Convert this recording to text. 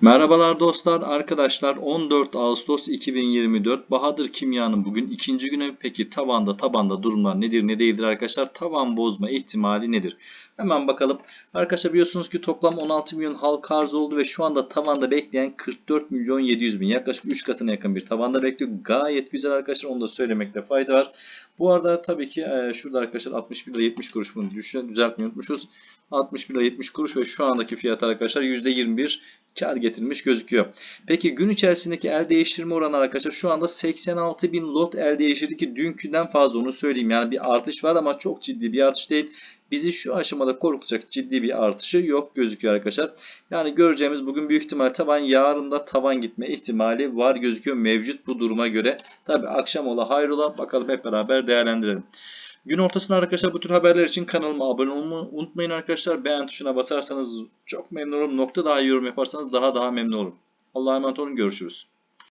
Merhabalar dostlar, arkadaşlar 14 Ağustos 2024 Bahadır Kimya'nın bugün ikinci günü. Peki tavanda tabanda durumlar nedir ne değildir arkadaşlar? Tavan bozma ihtimali nedir? Hemen bakalım. Arkadaşlar biliyorsunuz ki toplam 16 milyon halka arz oldu ve şu anda tavanda bekleyen 44 milyon 700 bin yaklaşık 3 katına yakın bir tavanda bekliyor. Gayet güzel arkadaşlar onu da söylemekte fayda var. Bu arada tabii ki şurada arkadaşlar 61 lira 70 kuruş bunu düzeltmeyi unutmuşuz. 61 lira 70 kuruş ve şu andaki fiyat arkadaşlar %21 kar getirmiş gözüküyor. Peki gün içerisindeki el değiştirme oranı arkadaşlar şu anda 86 bin lot el değiştirdi ki dünküden fazla onu söyleyeyim. Yani bir artış var ama çok ciddi bir artış değil. Bizi şu aşamada korkutacak ciddi bir artışı yok gözüküyor arkadaşlar. Yani göreceğimiz bugün büyük ihtimal taban yarın da tavan gitme ihtimali var gözüküyor mevcut bu duruma göre. Tabi akşam ola hayrola bakalım hep beraber değerlendirelim. Gün ortasında arkadaşlar bu tür haberler için kanalıma abone olmayı unutmayın arkadaşlar. Beğen tuşuna basarsanız çok memnun olurum. Nokta daha iyi yorum yaparsanız daha daha memnun olurum. Allah'a emanet olun. Görüşürüz.